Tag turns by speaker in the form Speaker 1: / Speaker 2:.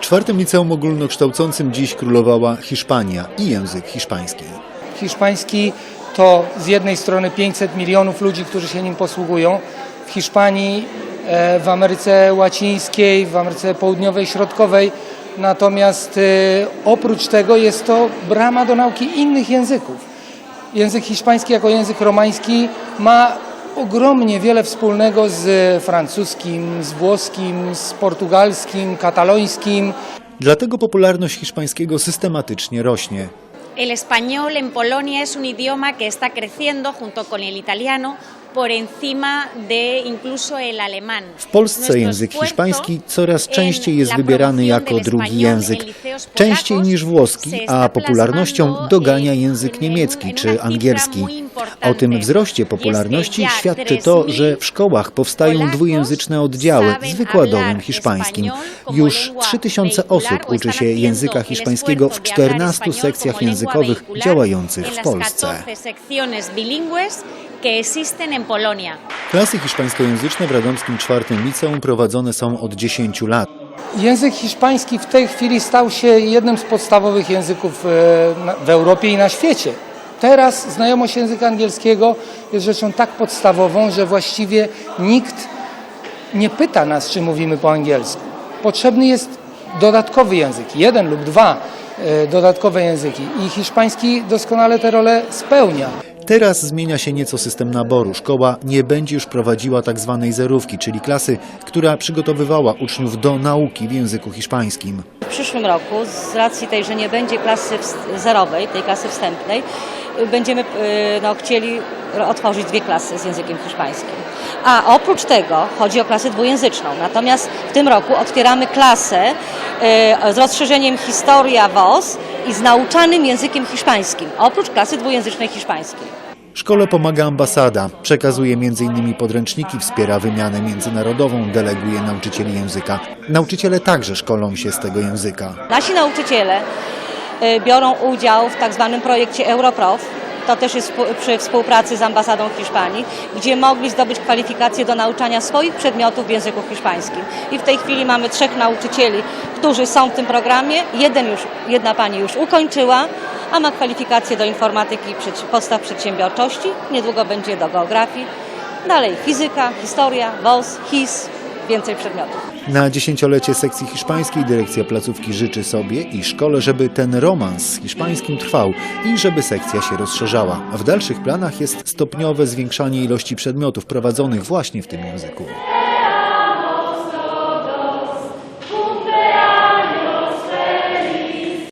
Speaker 1: Czwartym liceum ogólnokształcącym dziś królowała Hiszpania i język hiszpański.
Speaker 2: Hiszpański to z jednej strony 500 milionów ludzi, którzy się nim posługują. W Hiszpanii, e, w Ameryce Łacińskiej, w Ameryce Południowej, Środkowej. Natomiast e, oprócz tego jest to brama do nauki innych języków. Język hiszpański jako język romański ma ogromnie wiele wspólnego z francuskim, z włoskim, z portugalskim, katalońskim.
Speaker 1: Dlatego popularność hiszpańskiego systematycznie rośnie.
Speaker 3: El español en Polonia es un idioma que está creciendo junto con el italiano por encima de incluso el alemán.
Speaker 1: W Polsce język hiszpański coraz częściej jest wybierany jako drugi język, częściej niż włoski, a popularnością dogania język niemiecki czy angielski. O tym wzroście popularności świadczy to,
Speaker 3: 3.000
Speaker 1: że w szkołach powstają dwujęzyczne oddziały z wykładowym hiszpańskim. Już
Speaker 3: lengua
Speaker 1: 3000
Speaker 3: vehicular
Speaker 1: osób uczy się języka hiszpańskiego w
Speaker 3: esfuerzo de hablar
Speaker 1: 14
Speaker 3: español
Speaker 1: sekcjach językowych działających w Polsce.
Speaker 3: 14 secciones bilingües que existen en Polonia.
Speaker 1: Klasy hiszpańskojęzyczne w radomskim czwartym liceum prowadzone są od 10 lat.
Speaker 2: Język hiszpański w tej chwili stał się jednym z podstawowych języków e, w Europie i na świecie. Teraz znajomość języka angielskiego jest rzeczą tak podstawową, że właściwie nikt nie pyta nas, czy mówimy po angielsku. Potrzebny jest dodatkowy język, jeden lub dwa e, dodatkowe języki i hiszpański doskonale tę rolę spełnia.
Speaker 1: Teraz zmienia się nieco system naboru. Szkoła nie będzie już prowadziła tak zwanej zerówki, czyli klasy, która przygotowywała uczniów do nauki w języku hiszpańskim.
Speaker 4: Przyszłym roku, z racji tej, że nie będzie klasy zerowej, tej klasy wstępnej, y, będziemy y, no, chcieli otworzyć dwie klasy z językiem hiszpańskim. A oprócz tego chodzi o klasę dwujęzyczną. Natomiast w tym roku otwieramy klasę y, z rozszerzeniem historia WOS i z nauczanym językiem hiszpańskim, oprócz klasy dwujęzycznej hiszpańskiej.
Speaker 1: Szkole pomaga ambasada, przekazuje m.in. podręczniki, wspiera wymianę międzynarodową, deleguje nauczycieli języka. Nauczyciele także szkolą się z tego języka.
Speaker 4: Nasi nauczyciele y, biorą udział w tak zwanym projekcie Europrof. To też jest przy współpracy z ambasadą Hiszpanii, gdzie mogli zdobyć kwalifikacje do nauczania swoich przedmiotów w języku hiszpańskim. I w tej chwili mamy trzech nauczycieli, którzy są w tym programie. Jeden już, jedna pani już ukończyła, a ma kwalifikacje do informatyki, podstaw przedsiębiorczości. Niedługo będzie do geografii. Dalej fizyka, historia, WOS, HIS, więcej przedmiotów.
Speaker 1: Na dziesięciolecie sekcji hiszpańskiej dyrekcja placówki życzy sobie i szkole, żeby ten romans z hiszpańskim trwał i żeby sekcja się rozszerzała. W dalszych planach jest stopniowe zwiększanie ilości przedmiotów prowadzonych właśnie w tym języku.